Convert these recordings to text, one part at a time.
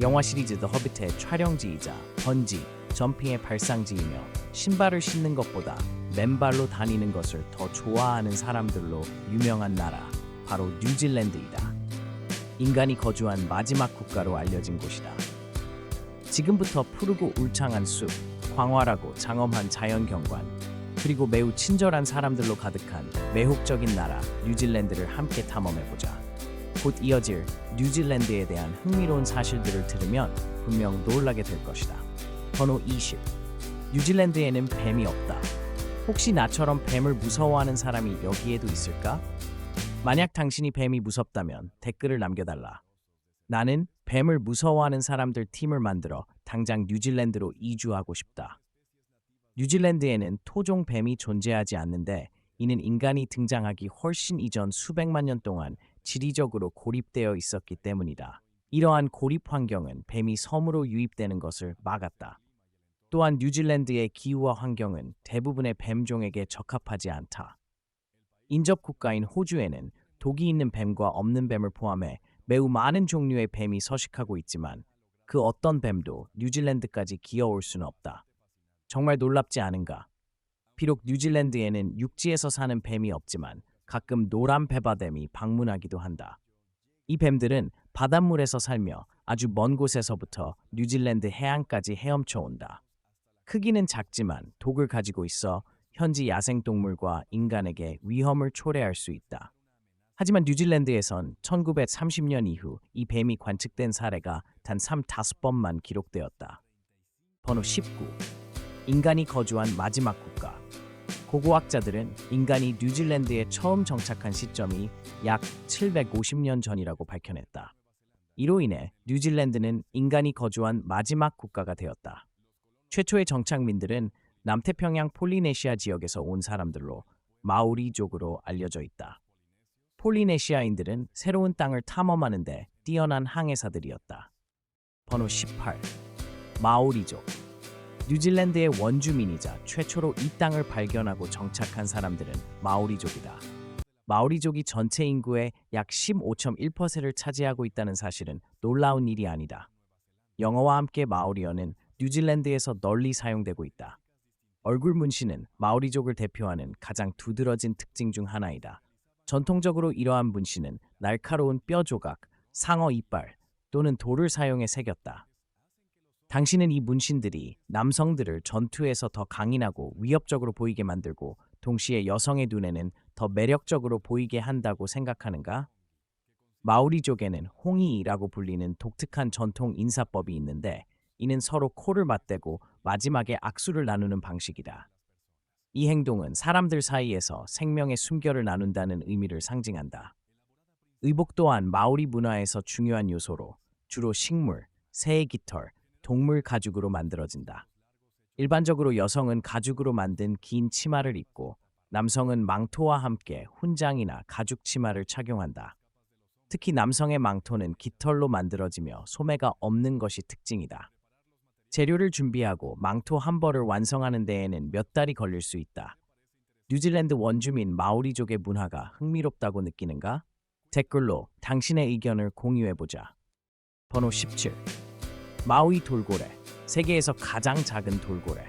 영화 시리즈 더 허비트의 촬영지이자 번지, 점핑의 발상지이며 신발을 신는 것보다 맨발로 다니는 것을 더 좋아하는 사람들로 유명한 나라 바로 뉴질랜드이다. 인간이 거주한 마지막 국가로 알려진 곳이다. 지금부터 푸르고 울창한 숲, 광활하고 장엄한 자연 경관, 그리고 매우 친절한 사람들로 가득한 매혹적인 나라 뉴질랜드를 함께 탐험해보자. 곧 이어질 뉴질랜드에 대한 흥미로운 사실들을 들으면 분명 놀라게 될 것이다. 번호 20. 뉴질랜드에는 뱀이 없다. 혹시 나처럼 뱀을 무서워하는 사람이 여기에도 있을까? 만약 당신이 뱀이 무섭다면 댓글을 남겨달라. 나는 뱀을 무서워하는 사람들 팀을 만들어 당장 뉴질랜드로 이주하고 싶다. 뉴질랜드에는 토종 뱀이 존재하지 않는데 이는 인간이 등장하기 훨씬 이전 수백만 년 동안 지리적으로 고립되어 있었기 때문이다. 이러한 고립 환경은 뱀이 섬으로 유입되는 것을 막았다. 또한 뉴질랜드의 기후와 환경은 대부분의 뱀종에게 적합하지 않다. 인접 국가인 호주에는 독이 있는 뱀과 없는 뱀을 포함해 매우 많은 종류의 뱀이 서식하고 있지만 그 어떤 뱀도 뉴질랜드까지 기어올 수는 없다. 정말 놀랍지 않은가? 비록 뉴질랜드에는 육지에서 사는 뱀이 없지만 가끔 노란 배바뱀이 방문하기도 한다. 이 뱀들은 바닷물에서 살며 아주 먼 곳에서부터 뉴질랜드 해안까지 헤엄쳐 온다. 크기는 작지만 독을 가지고 있어 현지 야생동물과 인간에게 위험을 초래할 수 있다. 하지만 뉴질랜드에선 1930년 이후 이 뱀이 관측된 사례가 단 3, 5번만 기록되었다. 번호 19. 인간이 거주한 마지막 국가. 고고학자들은 인간이 뉴질랜드에 처음 정착한 시점이 약 750년 전이라고 밝혀냈다. 이로 인해 뉴질랜드는 인간이 거주한 마지막 국가가 되었다. 최초의 정착민들은 남태평양 폴리네시아 지역에서 온 사람들로 마오리족으로 알려져 있다. 폴리네시아인들은 새로운 땅을 탐험하는데 뛰어난 항해사들이었다. 번호 18. 마오리족. 뉴질랜드의 원주민이자 최초로 이 땅을 발견하고 정착한 사람들은 마오리족이다. 마오리족이 전체 인구의 약 15.1%를 차지하고 있다는 사실은 놀라운 일이 아니다. 영어와 함께 마오리어는 뉴질랜드에서 널리 사용되고 있다. 얼굴 문신은 마오리족을 대표하는 가장 두드러진 특징 중 하나이다. 전통적으로 이러한 문신은 날카로운 뼈 조각, 상어 이빨 또는 돌을 사용해 새겼다. 당신은 이 문신들이 남성들을 전투에서 더 강인하고 위협적으로 보이게 만들고 동시에 여성의 눈에는 더 매력적으로 보이게 한다고 생각하는가? 마오리족에는 홍이라고 불리는 독특한 전통 인사법이 있는데 이는 서로 코를 맞대고 마지막에 악수를 나누는 방식이다. 이 행동은 사람들 사이에서 생명의 숨결을 나눈다는 의미를 상징한다. 의복 또한 마오리 문화에서 중요한 요소로 주로 식물, 새의 깃털, 동물 가죽으로 만들어진다. 일반적으로 여성은 가죽으로 만든 긴 치마를 입고 남성은 망토와 함께 훈장이나 가죽 치마를 착용한다. 특히 남성의 망토는 깃털로 만들어지며 소매가 없는 것이 특징이다. 재료를 준비하고 망토 한 벌을 완성하는 데에는 몇 달이 걸릴 수 있다. 뉴질랜드 원주민 마오리족의 문화가 흥미롭다고 느끼는가? 댓글로 당신의 의견을 공유해보자. 번호 17. 마우이 돌고래. 세계에서 가장 작은 돌고래.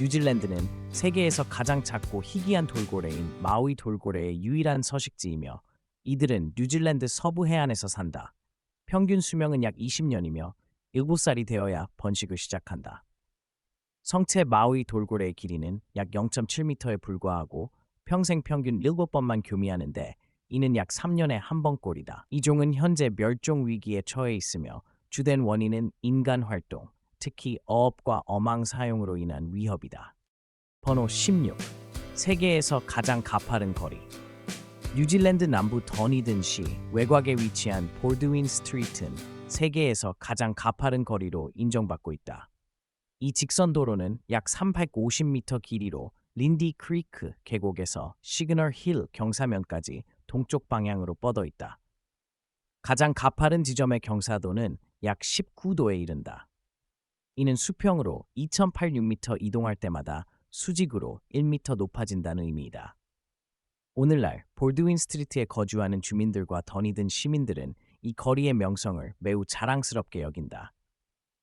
뉴질랜드는 세계에서 가장 작고 희귀한 돌고래인 마우이 돌고래의 유일한 서식지이며 이들은 뉴질랜드 서부 해안에서 산다. 평균 수명은 약 20년이며 7살이 되어야 번식을 시작한다. 성체 마우이 돌고래의 길이는 약 0.7m에 불과하고 평생 평균 7번만 교미하는데 이는 약 3년에 한 번 꼴이다. 이 종은 현재 멸종 위기에 처해 있으며 주된 원인은 인간 활동, 특히 어업과 어망 사용으로 인한 위협이다. 번호 16. 세계에서 가장 가파른 거리. 뉴질랜드 남부 더니든시 외곽에 위치한 볼드윈 스트리트는 세계에서 가장 가파른 거리로 인정받고 있다. 이 직선 도로는 약 350m 길이로 린디 크리크 계곡에서 시그널 힐 경사면까지 동쪽 방향으로 뻗어 있다. 가장 가파른 지점의 경사도는 약 19도에 이른다. 이는 수평으로 2086m 이동할 때마다 수직으로 1m 높아진다는 의미이다. 오늘날 볼드윈 스트리트에 거주하는 주민들과 더니든 시민들은 이 거리의 명성을 매우 자랑스럽게 여긴다.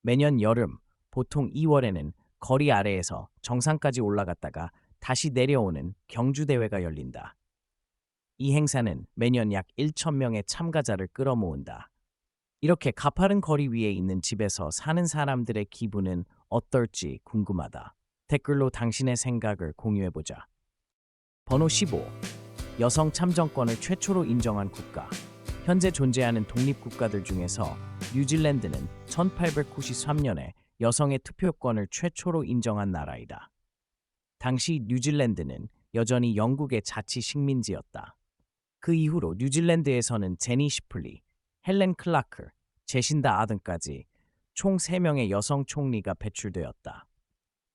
매년 여름, 보통 2월에는 거리 아래에서 정상까지 올라갔다가 다시 내려오는 경주대회가 열린다. 이 행사는 매년 약 1,000명의 참가자를 끌어모은다. 이렇게 가파른 거리 위에 있는 집에서 사는 사람들의 기분은 어떨지 궁금하다. 댓글로 당신의 생각을 공유해보자. 번호 15. 여성 참정권을 최초로 인정한 국가. 현재 존재하는 독립국가들 중에서 뉴질랜드는 1893년에 여성의 투표권을 최초로 인정한 나라이다. 당시 뉴질랜드는 여전히 영국의 자치 식민지였다. 그 이후로 뉴질랜드에서는 제니 시플리, 헬렌 클라크, 제신다 아든까지 총 3명의 여성 총리가 배출되었다.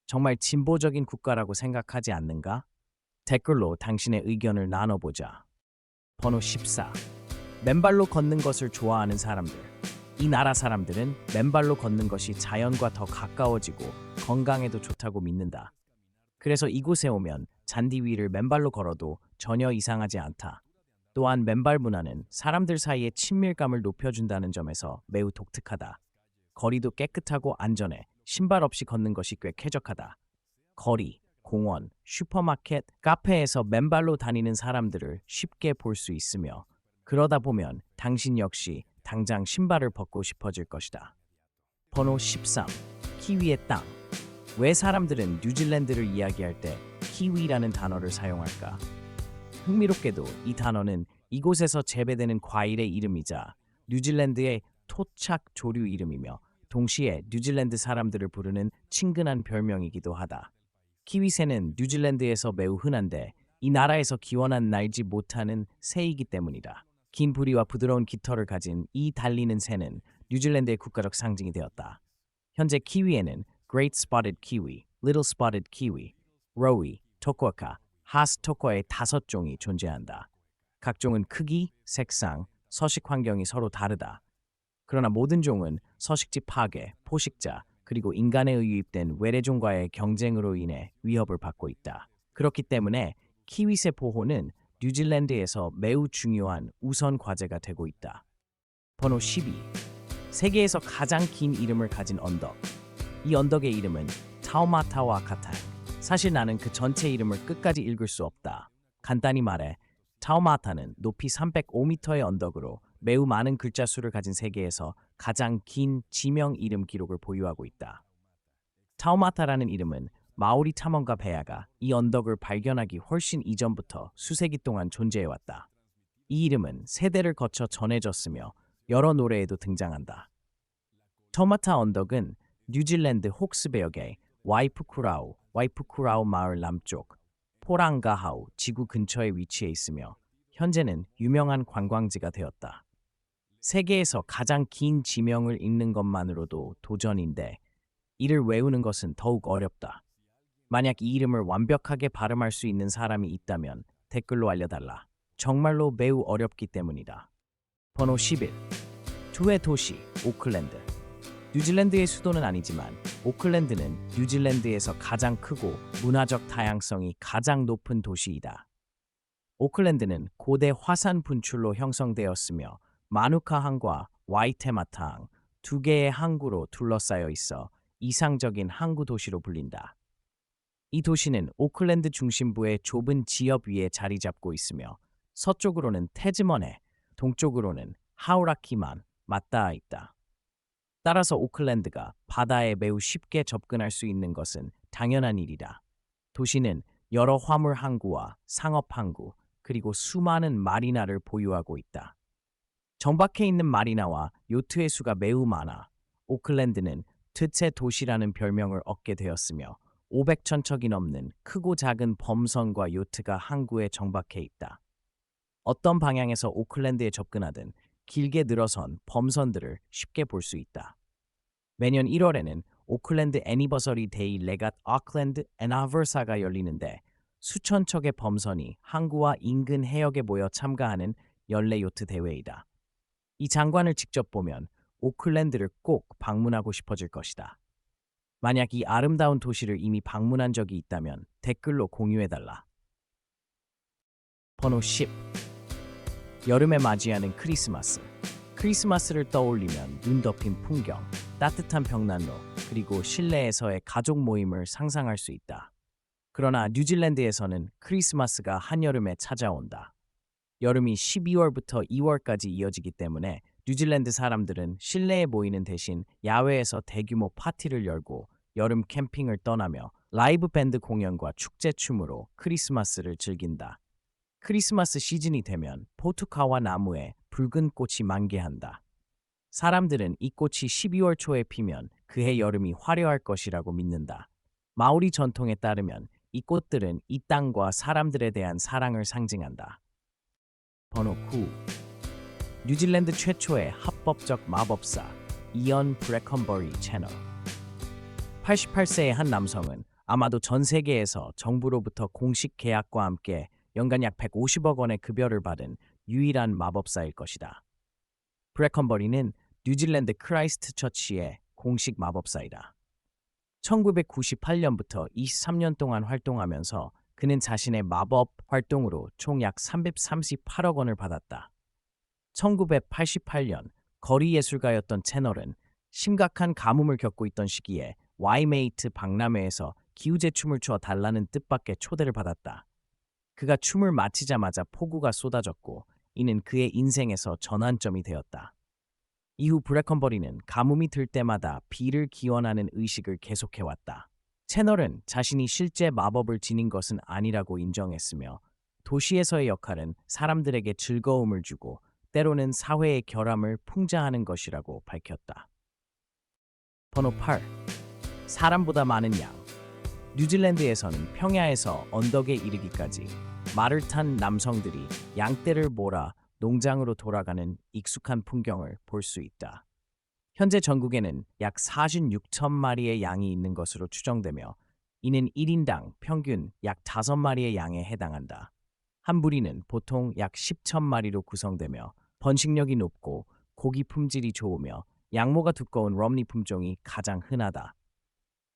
정말 진보적인 국가라고 생각하지 않는가? 댓글로 당신의 의견을 나눠보자. 번호 14. 맨발로 걷는 것을 좋아하는 사람들. 이 나라 사람들은 맨발로 걷는 것이 자연과 더 가까워지고 건강에도 좋다고 믿는다. 그래서 이곳에 오면 잔디 위를 맨발로 걸어도 전혀 이상하지 않다. 또한 맨발 문화는 사람들 사이의 친밀감을 높여준다는 점에서 매우 독특하다. 거리도 깨끗하고 안전해 신발 없이 걷는 것이 꽤 쾌적하다. 거리, 공원, 슈퍼마켓, 카페에서 맨발로 다니는 사람들을 쉽게 볼 수 있으며 그러다 보면 당신 역시 당장 신발을 벗고 싶어질 것이다. 번호 13. 키위의 땅. 왜 사람들은 뉴질랜드를 이야기할 때 키위라는 단어를 사용할까? 흥미롭게도 이 단어는 이곳에서 재배되는 과일의 이름이자 뉴질랜드의 토착 조류 이름이며 동시에 뉴질랜드 사람들을 부르는 친근한 별명이기도 하다. 키위새는 뉴질랜드에서 매우 흔한데 이 나라에서 기원한 날지 못하는 새이기 때문이다. 긴 부리와 부드러운 깃털을 가진 이 달리는 새는 뉴질랜드의 국가적 상징이 되었다. 현재 키위에는 Great Spotted Kiwi, Little Spotted Kiwi, 로위, 토코카, 하스 토코의 다섯 종이 존재한다. 각 종은 크기, 색상, 서식 환경이 서로 다르다. 그러나 모든 종은 서식지 파괴, 포식자, 그리고 인간에 의유입된 외래종과의 경쟁으로 인해 위협을 받고 있다. 그렇기 때문에 키위새 보호는 뉴질랜드에서 매우 중요한 우선 과제가 되고 있다. 번호 12. 세계에서 가장 긴 이름을 가진 언덕. 이 언덕의 이름은 타오마타와 카탄. 사실 나는 그 전체 이름을 끝까지 읽을 수 없다. 간단히 말해, 타오마타는 높이 305m의 언덕으로 매우 많은 글자 수를 가진 세계에서 가장 긴 지명 이름 기록을 보유하고 있다. 타오마타라는 이름은 마오리 탐험가 베아가 이 언덕을 발견하기 훨씬 이전부터 수세기 동안 존재해왔다. 이 이름은 세대를 거쳐 전해졌으며 여러 노래에도 등장한다. 토마타 언덕은 뉴질랜드 혹스베역의 와이프쿠라우, 와이프쿠라우 마을 남쪽 포랑가하우 지구 근처에 위치해 있으며 현재는 유명한 관광지가 되었다. 세계에서 가장 긴 지명을 읽는 것만으로도 도전인데 이를 외우는 것은 더욱 어렵다. 만약 이 이름을 완벽하게 발음할 수 있는 사람이 있다면 댓글로 알려달라. 정말로 매우 어렵기 때문이다. 번호 11. 두의 도시 오클랜드. 뉴질랜드의 수도는 아니지만 오클랜드는 뉴질랜드에서 가장 크고 문화적 다양성이 가장 높은 도시이다. 오클랜드는 고대 화산 분출로 형성되었으며 마누카항과 와이테마타항 두 개의 항구로 둘러싸여 있어 이상적인 항구 도시로 불린다. 이 도시는 오클랜드 중심부의 좁은 지역 위에 자리 잡고 있으며 서쪽으로는 테즈먼에, 동쪽으로는 하우라키만 맞닿아 있다. 따라서 오클랜드가 바다에 매우 쉽게 접근할 수 있는 것은 당연한 일이다. 도시는 여러 화물 항구와 상업 항구, 그리고 수많은 마리나를 보유하고 있다. 정박해 있는 마리나와 요트의 수가 매우 많아 오클랜드는 트체 도시라는 별명을 얻게 되었으며 500천 척이 넘는 크고 작은 범선과 요트가 항구에 정박해 있다. 어떤 방향에서 오클랜드에 접근하든 길게 늘어선 범선들을 쉽게 볼 수 있다. 매년 1월에는 오클랜드 애니버서리 데이 레갓 아클랜드 애나버사가 열리는데 수천 척의 범선이 항구와 인근 해역에 모여 참가하는 연례 요트 대회이다. 이 장관을 직접 보면 오클랜드를 꼭 방문하고 싶어질 것이다. 만약 이 아름다운 도시를 이미 방문한 적이 있다면 댓글로 공유해달라. 번호 10. 여름에 맞이하는 크리스마스. 크리스마스를 떠올리면 눈 덮인 풍경, 따뜻한 벽난로, 그리고 실내에서의 가족 모임을 상상할 수 있다. 그러나 뉴질랜드에서는 크리스마스가 한여름에 찾아온다. 여름이 12월부터 2월까지 이어지기 때문에 뉴질랜드 사람들은 실내에 모이는 대신 야외에서 대규모 파티를 열고 여름 캠핑을 떠나며 라이브 밴드 공연과 축제 춤으로 크리스마스를 즐긴다. 크리스마스 시즌이 되면 포투카와 나무에 붉은 꽃이 만개한다. 사람들은 이 꽃이 12월 초에 피면 그해 여름이 화려할 것이라고 믿는다. 마오리 전통에 따르면 이 꽃들은 이 땅과 사람들에 대한 사랑을 상징한다. 번호 9. 뉴질랜드 최초의 합법적 마법사 이언 브레컨버리 채널 88세의 한 남성은 아마도 전 세계에서 정부로부터 공식 계약과 함께 연간 약 150억 원의 급여를 받은 유일한 마법사일 것이다. 브레컨버리는 뉴질랜드 크라이스트 처치의 공식 마법사이다. 1998년부터 23년 동안 활동하면서 그는 자신의 마법 활동으로 총 약 338억 원을 받았다. 1988년 거리 예술가였던 채널은 심각한 가뭄을 겪고 있던 시기에 와이메이트 박람회에서 기우제 춤을 추어 달라는 뜻밖의 초대를 받았다. 그가 춤을 마치자마자 폭우가 쏟아졌고 이는 그의 인생에서 전환점이 되었다. 이후 브레컨버리는 가뭄이 들 때마다 비를 기원하는 의식을 계속해왔다. 채널은 자신이 실제 마법을 지닌 것은 아니라고 인정했으며 도시에서의 역할은 사람들에게 즐거움을 주고 때로는 사회의 결함을 풍자하는 것이라고 밝혔다. 번호 8. 사람보다 많은 양. 뉴질랜드에서는 평야에서 언덕에 이르기까지 말을 탄 남성들이 양떼를 몰아 농장으로 돌아가는 익숙한 풍경을 볼 수 있다. 현재 전국에는 약 46천 마리의 양이 있는 것으로 추정되며 이는 1인당 평균 약 5마리의 양에 해당한다. 한 무리는 보통 약 10천 마리로 구성되며 번식력이 높고 고기 품질이 좋으며 양모가 두꺼운 럼니 품종이 가장 흔하다.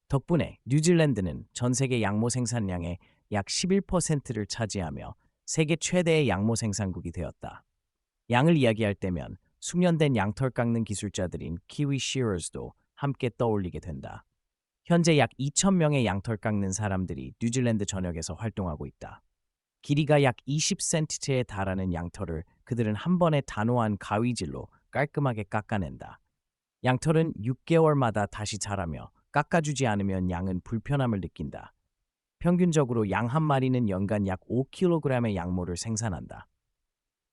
덕분에 뉴질랜드는 전 세계 양모 생산량의 약 11%를 차지하며 세계 최대의 양모 생산국이 되었다. 양을 이야기할 때면 숙련된 양털 깎는 기술자들인 키위 시어스도 함께 떠올리게 된다. 현재 약 2,000명의 양털 깎는 사람들이 뉴질랜드 전역에서 활동하고 있다. 길이가 약 20cm에 달하는 양털을 그들은 한 번에 단호한 가위질로 깔끔하게 깎아낸다. 양털은 6개월마다 다시 자라며 깎아주지 않으면 양은 불편함을 느낀다. 평균적으로 양 한 마리는 연간 약 5kg의 양모를 생산한다.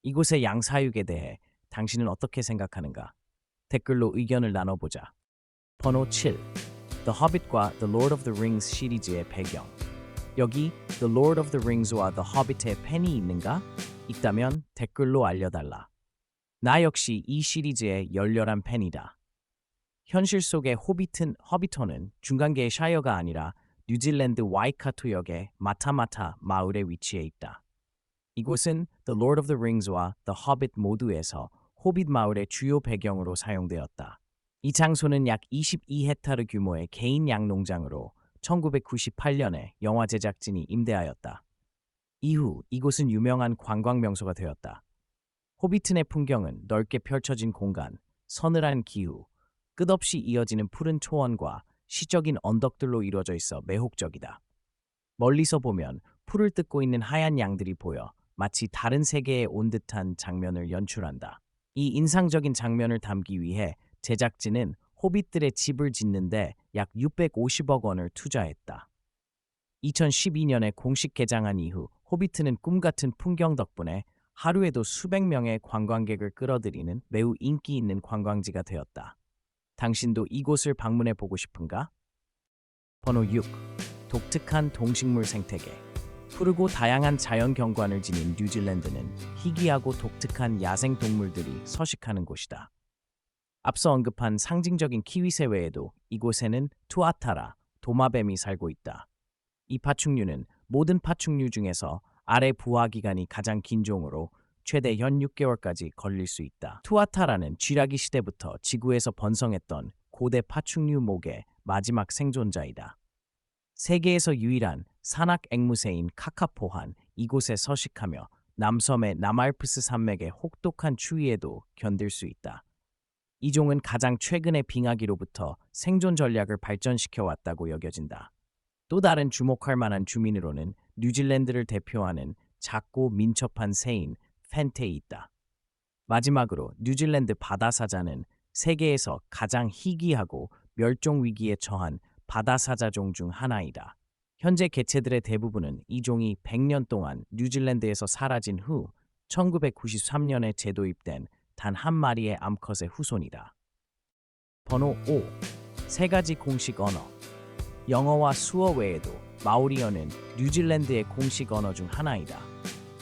이곳의 양 사육에 대해 당신은 어떻게 생각하는가? 댓글로 의견을 나눠보자. 번호 7. The Hobbit과 The Lord of the Rings 시리즈의 배경. 여기 The Lord of the Rings와 The Hobbit의 팬이 있는가? 있다면 댓글로 알려달라. 나 역시 이 시리즈의 열렬한 팬이다. 현실 속의 호비튼 허비턴은 중간계의 샤이어가 아니라 뉴질랜드 와이카토 역의 마타마타 마을에 위치해 있다. 이곳은 The Lord of the Rings와 The Hobbit 모두에서 호빗 마을의 주요 배경으로 사용되었다. 이 장소는 약 22헥타르 규모의 개인 양농장으로 1998년에 영화 제작진이 임대하였다. 이후 이곳은 유명한 관광 명소가 되었다. 호비튼의 풍경은 넓게 펼쳐진 공간, 서늘한 기후, 끝없이 이어지는 푸른 초원과 시적인 언덕들로 이루어져 있어 매혹적이다. 멀리서 보면 풀을 뜯고 있는 하얀 양들이 보여 마치 다른 세계에 온 듯한 장면을 연출한다. 이 인상적인 장면을 담기 위해 제작진은 호빗들의 집을 짓는데 약 650억 원을 투자했다. 2012년에 공식 개장한 이후 호비트는 꿈같은 풍경 덕분에 하루에도 수백 명의 관광객을 끌어들이는 매우 인기 있는 관광지가 되었다. 당신도 이곳을 방문해 보고 싶은가? 번호 6. 독특한 동식물 생태계. 푸르고 다양한 자연 경관을 지닌 뉴질랜드는 희귀하고 독특한 야생 동물들이 서식하는 곳이다. 앞서 언급한 상징적인 키위새 외에도 이곳에는 투아타라, 도마뱀이 살고 있다. 이 파충류는 모든 파충류 중에서 아래 부화 기간이 가장 긴 종으로 최대 연 6개월까지 걸릴 수 있다. 투아타라는 쥐라기 시대부터 지구에서 번성했던 고대 파충류 목의 마지막 생존자이다. 세계에서 유일한 산악 앵무새인 카카포한 이곳에 서식하며 남섬의 남알프스 산맥의 혹독한 추위에도 견딜 수 있다. 이 종은 가장 최근의 빙하기로부터 생존 전략을 발전시켜 왔다고 여겨진다. 또 다른 주목할 만한 주민으로는 뉴질랜드를 대표하는 작고 민첩한 새인 펜테이 있다. 마지막으로 뉴질랜드 바다사자는 세계에서 가장 희귀하고 멸종 위기에 처한 바다사자종 중 하나이다. 현재 개체들의 대부분은 이 종이 100년 동안 뉴질랜드에서 사라진 후 1993년에 재도입된 단 한 마리의 암컷의 후손이다. 번호 5. 세 가지 공식 언어. 영어와 수어 외에도 마오리어는 뉴질랜드의 공식 언어 중 하나이다.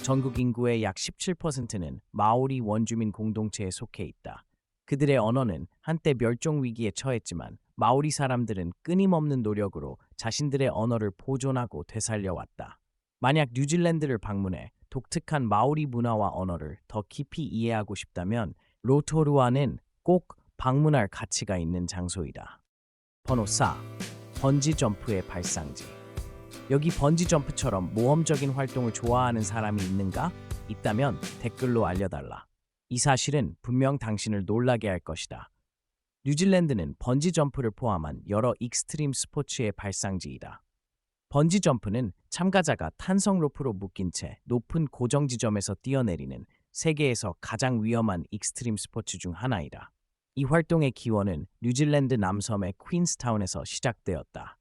전국 인구의 약 17%는 마오리 원주민 공동체에 속해 있다. 그들의 언어는 한때 멸종 위기에 처했지만 마오리 사람들은 끊임없는 노력으로 자신들의 언어를 보존하고 되살려 왔다. 만약 뉴질랜드를 방문해 독특한 마오리 문화와 언어를 더 깊이 이해하고 싶다면 로토루아는 꼭 방문할 가치가 있는 장소이다. 번호 4. 번지 점프의 발상지. 여기 번지 점프처럼 모험적인 활동을 좋아하는 사람이 있는가? 있다면 댓글로 알려달라. 이 사실은 분명 당신을 놀라게 할 것이다. 뉴질랜드는 번지 점프를 포함한 여러 익스트림 스포츠의 발상지이다. 번지 점프는 참가자가 탄성 로프로 묶인 채 높은 고정 지점에서 뛰어내리는 세계에서 가장 위험한 익스트림 스포츠 중 하나이다. 이 활동의 기원은 뉴질랜드 남섬의 퀸스타운에서 시작되었다.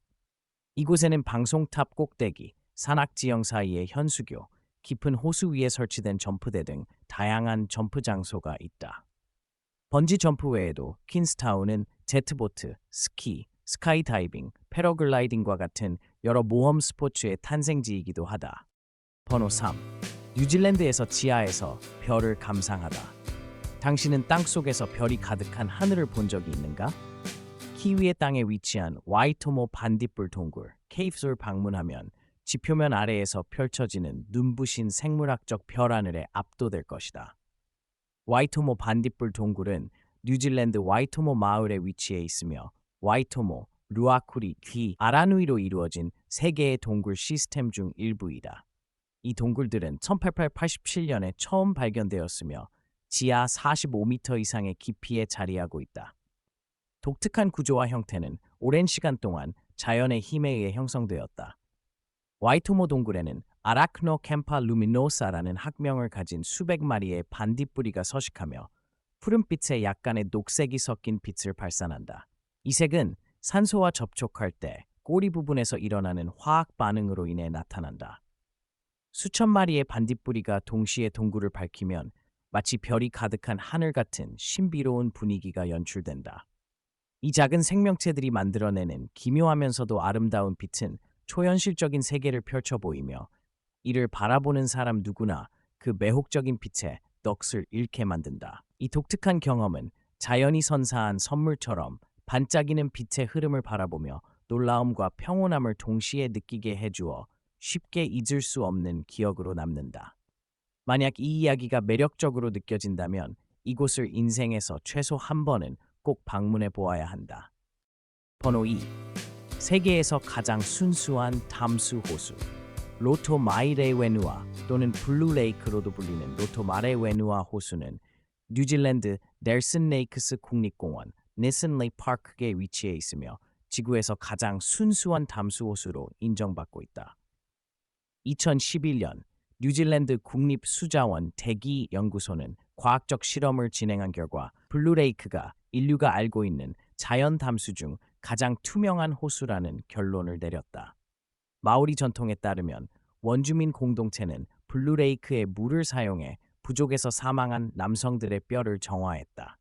이곳에는 방송탑 꼭대기, 산악지형 사이의 현수교, 깊은 호수 위에 설치된 점프대 등 다양한 점프 장소가 있다. 번지 점프 외에도 퀸스타운은 제트보트, 스키, 스카이다이빙, 패러글라이딩과 같은 여러 모험 스포츠의 탄생지이기도 하다. 번호 3. 뉴질랜드에서 지하에서 별을 감상하다. 당신은 땅 속에서 별이 가득한 하늘을 본 적이 있는가? 키위의 땅에 위치한 와이토모 반딧불 동굴, 케이프솔 방문하면 지표면 아래에서 펼쳐지는 눈부신 생물학적 별 하늘에 압도될 것이다. 와이토모 반딧불 동굴은 뉴질랜드 와이토모 마을에 위치해 있으며 와이토모, 루아쿠리, 귀, 아라누이로 이루어진 세 개의 동굴 시스템 중 일부이다. 이 동굴들은 1887년에 처음 발견되었으며 지하 45m 이상의 깊이에 자리하고 있다. 독특한 구조와 형태는 오랜 시간 동안 자연의 힘에 의해 형성되었다. 와이토모 동굴에는 아라크노 캠파 루미노사라는 학명을 가진 수백 마리의 반딧불이가 서식하며 푸른빛에 약간의 녹색이 섞인 빛을 발산한다. 이 색은 산소와 접촉할 때 꼬리 부분에서 일어나는 화학 반응으로 인해 나타난다. 수천 마리의 반딧불이가 동시에 동굴을 밝히면 마치 별이 가득한 하늘 같은 신비로운 분위기가 연출된다. 이 작은 생명체들이 만들어내는 기묘하면서도 아름다운 빛은 초현실적인 세계를 펼쳐 보이며 이를 바라보는 사람 누구나 그 매혹적인 빛에 넋을 잃게 만든다. 이 독특한 경험은 자연이 선사한 선물처럼 반짝이는 빛의 흐름을 바라보며 놀라움과 평온함을 동시에 느끼게 해주어 쉽게 잊을 수 없는 기억으로 남는다. 만약 이 이야기가 매력적으로 느껴진다면 이곳을 인생에서 최소 한 번은 꼭 방문해 보아야 한다. 번호 2. 세계에서 가장 순수한 담수 호수. 로토 마이레 웨누아 또는 블루레이크로도 불리는 로토 마레 웨누아 호수는 뉴질랜드 넬슨 레이크스 국립공원 네슨 레이 파크에 위치해 있으며 지구에서 가장 순수한 담수 호수로 인정받고 있다. 2011년 뉴질랜드 국립수자원 대기 연구소는 과학적 실험을 진행한 결과 블루레이크가 인류가 알고 있는 자연 담수 중 가장 투명한 호수라는 결론을 내렸다. 마오리 전통에 따르면 원주민 공동체는 블루레이크의 물을 사용해 부족에서 사망한 남성들의 뼈를 정화했다.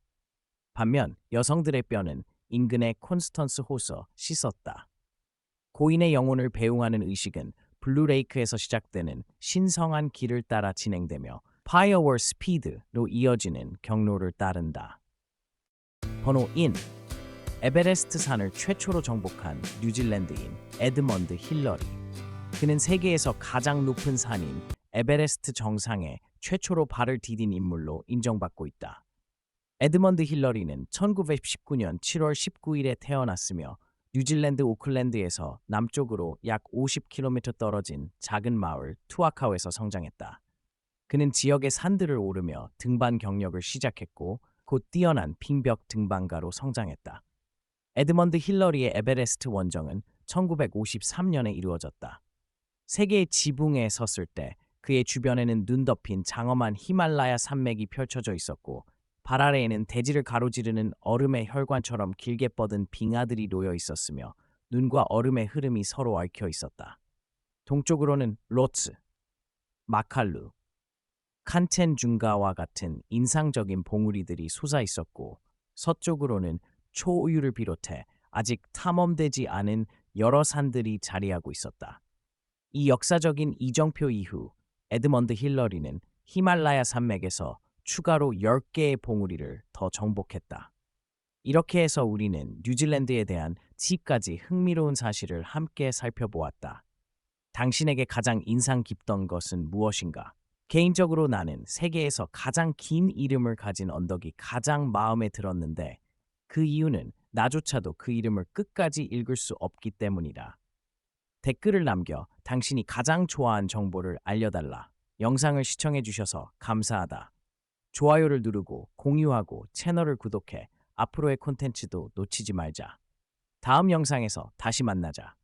반면 여성들의 뼈는 인근의 콘스턴스 호수에 씻었다. 고인의 영혼을 배웅하는 의식은 블루레이크에서 시작되는 신성한 길을 따라 진행되며 파이어월 스피드로 이어지는 경로를 따른다. 번호 1. 에베레스트 산을 최초로 정복한 뉴질랜드인 에드먼드 힐러리. 그는 세계에서 가장 높은 산인 에베레스트 정상에 최초로 발을 디딘 인물로 인정받고 있다. 에드먼드 힐러리는 1919년 7월 19일에 태어났으며 뉴질랜드 오클랜드에서 남쪽으로 약 50km 떨어진 작은 마을 투아카우에서 성장했다. 그는 지역의 산들을 오르며 등반 경력을 시작했고 곧 뛰어난 빙벽 등반가로 성장했다. 에드먼드 힐러리의 에베레스트 원정은 1953년에 이루어졌다. 세계의 지붕에 섰을 때 그의 주변에는 눈 덮인 장엄한 히말라야 산맥이 펼쳐져 있었고 발 아래에는 대지를 가로지르는 얼음의 혈관처럼 길게 뻗은 빙하들이 놓여 있었으며 눈과 얼음의 흐름이 서로 얽혀 있었다. 동쪽으로는 로츠, 마칼루, 칸첸 중가와 같은 인상적인 봉우리들이 솟아 있었고 서쪽으로는 초우유를 비롯해 아직 탐험되지 않은 여러 산들이 자리하고 있었다. 이 역사적인 이정표 이후 에드먼드 힐러리는 히말라야 산맥에서 추가로 10개의 봉우리를 더 정복했다. 이렇게 해서 우리는 뉴질랜드에 대한 지금까지 흥미로운 사실을 함께 살펴보았다. 당신에게 가장 인상 깊던 것은 무엇인가? 개인적으로 나는 세계에서 가장 긴 이름을 가진 언덕이 가장 마음에 들었는데 그 이유는 나조차도 그 이름을 끝까지 읽을 수 없기 때문이다. 댓글을 남겨 당신이 가장 좋아한 정보를 알려달라. 영상을 시청해 주셔서 감사하다. 좋아요를 누르고 공유하고 채널을 구독해 앞으로의 콘텐츠도 놓치지 말자. 다음 영상에서 다시 만나자.